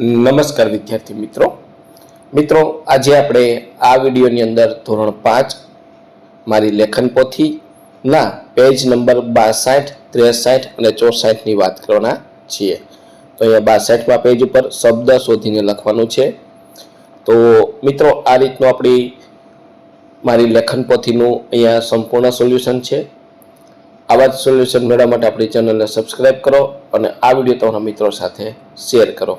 નમસ્કાર વિદ્યાર્થી મિત્રો. મિત્રો, આજે આપણે આ વિડીયોની અંદર ધોરણ પાંચ મારી લેખન પોથીના પેજ નંબર બાસઠ, ત્રેસઠ અને ચોસઠની વાત કરવાના છીએ. તો અહીંયા બાસઠમાં પેજ ઉપર શબ્દ શોધીને લખવાનું છે. તો મિત્રો, આ રીતનું આપણી મારી લેખન પોથીનું અહીંયા સંપૂર્ણ સોલ્યુશન છે. આવા જ સોલ્યુશન મેળવવા માટે આપણી ચેનલને સબસ્ક્રાઈબ કરો અને આ વીડિયો તમારા મિત્રો સાથે શેર કરો.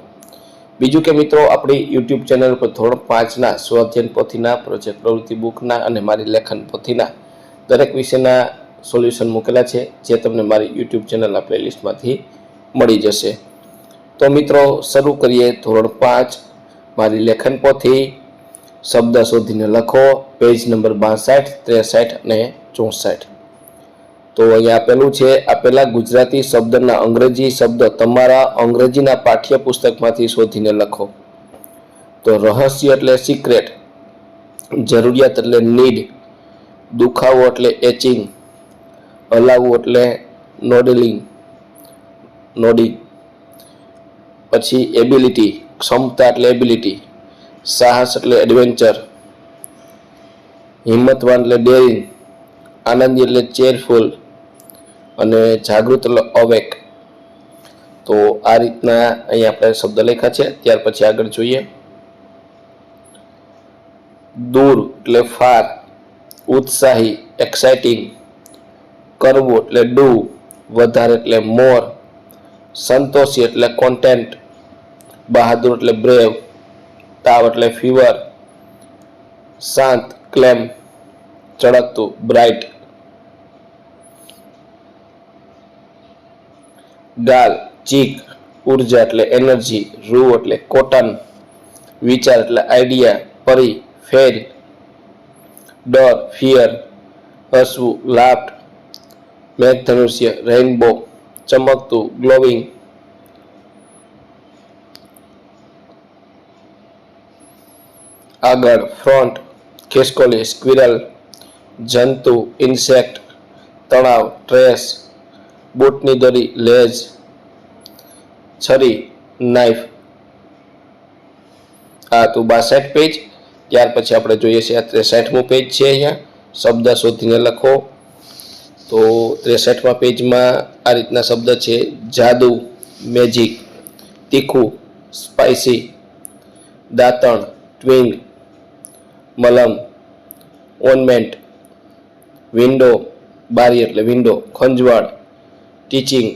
બીજું કે મિત્રો, આપણી યુટ્યુબ ચેનલ પર ધોરણ પાંચના સ્વાધ્યન પોથીના, પ્રોજેક્ટ પ્રવૃત્તિ બુકના અને મારી લેખન પોથીના દરેક વિષયના સોલ્યુશન મૂકેલા છે, જે તમને મારી યુટ્યુબ ચેનલના પ્લેલિસ્ટમાંથી મળી જશે. તો મિત્રો, શરૂ કરીએ ધોરણ પાંચ, મારી લેખન પોથી. શબ્દ શોધીને લખો, પેજ નંબર બાસઠ, ત્રેસઠ અને ચોસઠ. તો અહીંયા આપેલું છે, આપેલા ગુજરાતી શબ્દના અંગ્રેજી શબ્દ તમારા અંગ્રેજીના પાઠ્યપુસ્તકમાંથી શોધીને લખો. તો રહસ્ય એટલે સિક્રેટ જરૂરિયાત એટલે નીડ દુખાવો એટલે એચિંગ હલાવવું એટલે નોડલિંગ નોડિંગ પછી એબિલિટી ક્ષમતા એટલે એબિલિટી સાહસ એટલે એડવેન્ચર હિંમતવાન એટલે ડેરિંગ આનંદી એટલે ચેરફુલ અને જાગૃત અવેક. તો આ રીતના અહીંયા આપણે શબ્દ લેખા છે. ત્યાર પછી આગળ જોઈએ. દૂર એટલે ફાર, ઉત્સાહી એક્સાઇટિંગ કરવું એટલે ડુ વધારે એટલે મોર સંતોષી એટલે કોન્ટેન્ટ બહાદુર એટલે બ્રેવ તાવ એટલે ફીવર શાંત ક્લેમ ચળકતું બ્રાઇટ ગાલ ચીક, ઊર્જા એટલે એનર્જી, રૂ એટલે કોટન, વિચાર એટલે આઈડિયા, પરી, ફેર, ડર, ફિયર, હસવું, લાફ્ટ, મેઘધનુષ્ય, રેઇનબો, ચમકતું, ગ્લોવિંગ. આગળ, ફ્રન્ટ, ખિસકોલી, સ્ક્વિરલ, જંતુ, ઇન્સેક્ટ, તણાવ ટ્રેસ બૂટની દોરી, લેજ, છરી નાઇફ આ તો બાસઠ પેજ ત્યાર પછી આપણે જોઈએ છીએ આ ત્રેસઠમું પેજ છે અહીંયા. શબ્દ શોધીને લખો. તો ત્રેસઠમાં પેજમાં આ રીતના શબ્દ છે, જાદુ મેજિક તીખું સ્પાઇસી દાંતણ ટ્વિંગ મલમ ઓનમેન્ટ વિન્ડો બારી એટલે વિન્ડો ખંજવાળ. ટીચિંગ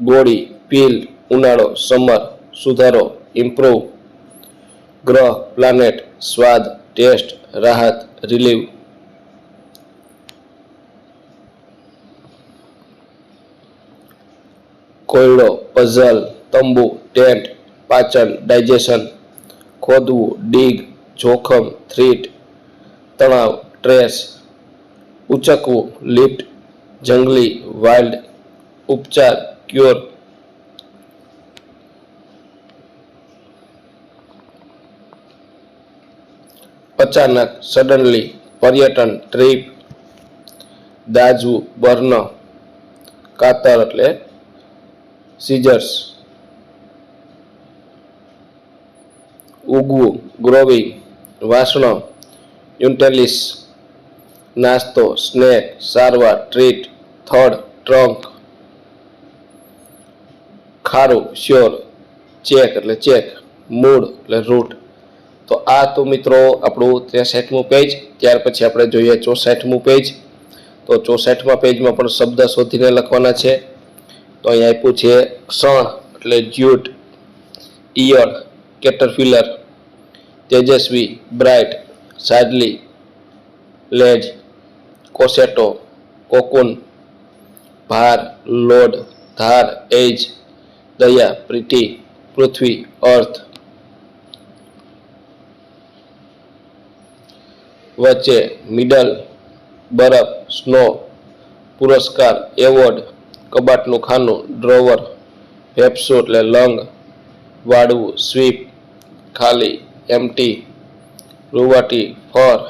ગોળી પીલ ઉનાળો સમર સુધારો ઇમ્પ્રૂવ ગ્રહ પ્લાનેટ સ્વાદ ટેસ્ટ રાહત રિલીવ કોયડો પઝલ તંબુ ટેન્ટ પાચન ડાયજેશન ખોદવું ડીગ જોખમ થ્રીટ તણાવ ટ્રેસ ઉચકવું લિફ્ટ, જંગલી, વાઇલ્ડ, ઉપચાર, ક્યોર. અચાનક સડનલી પર્યટન ટ્રીપ દાજવું બર્ન, કાતર એટલે સીઝર્સ ઉગવું ગ્રોવિંગ વાસણો, યુન્ટેલિસ. નાસ્તો, સ્નેક, સારવાર ટ્રીટ થડ ટ્રંક ખારું, શ્યોર, ચેક એટલે ચેક, મૂળ એટલે રૂટ. તો આ તો મિત્રો આપણું ત્રેસઠમું પેજ ત્યાર પછી આપણે જોઈએ ચોસઠમું પેજ તો ચોસઠમાં પેજમાં પણ શબ્દ શોધીને લખવાના છે. તો અહીંયા આપ્યું છે ક્ષણ એટલે જ્યુટ ઇયળ કેટરફિલર તેજસ્વી, બ્રાઇટ સાડલી લેજ કોસેટો, કોકુન, ભાર, લોડ, ધાર એજ દયા, પ્રીતિ, પૃથ્વી, અર્થ, વચ્ચે, મિડલ, બરફ, સ્નો, પુરસ્કાર, એવોર્ડ, કબાટનું ખાનું, ડ્રોવર ફેફસુ એટલે લંગ, વાળવું, સ્વીપ, ખાલી એમટી રૂવાટી, ફર,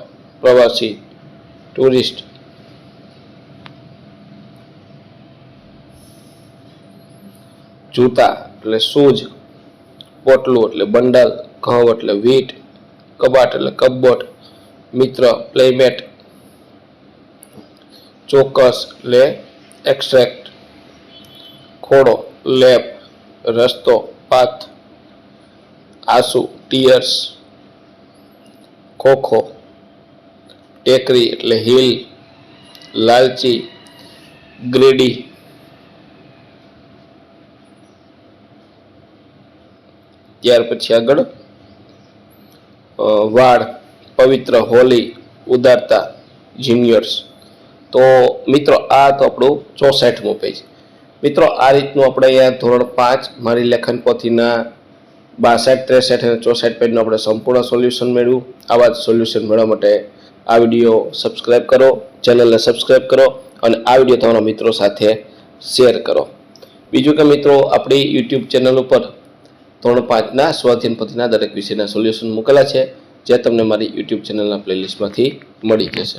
પ્રવાસી, ટુરિસ્ટ જૂતા એટલે શૂઝ પોટલું એટલે બંડલ, ઘઉં એટલે વીટ, કબાટ એટલે કબોટ, મિત્ર, પ્લેમેટ, ચોક્કસ એટલે એક્સ્ટ્રેક્ટ, ખોડો, લેપ, રસ્તો, પાથ, આંસુ, ટીયર્સ, ખોખો, ટેકરી એટલે હિલ, લાલચી, ગ્રેડી ત્યાર પછી આગળ વાળ પવિત્ર, હોલી ઉદારતા જીનિયર્સ તો મિત્રો, આ તો આપણું ચોસઠમો પેજ મિત્રો, આ રીતનું આપણે અહીંયા ધોરણ પાંચ મારી લેખન પોથીના બાસઠ, ત્રેસઠ અને ચોસઠ પેજનું આપણે સંપૂર્ણ સોલ્યુશન મેળવ્યું. આવા જ સોલ્યુશન મેળવવા માટે આ વીડિયો સબસ્ક્રાઈબ કરો ચેનલને સબસ્ક્રાઈબ કરો અને આ વીડિયો તમારા મિત્રો સાથે શેર કરો. બીજું કે મિત્રો, આપણી યુટ્યુબ ચેનલ ઉપર ધોરણ પાંચના સ્વાધીનપતિના દરેક વિષયના સોલ્યુશન મૂકેલા છે, જે તમને મારી યુટ્યુબ ચેનલના પ્લેલિસ્ટમાંથી મળી જશે.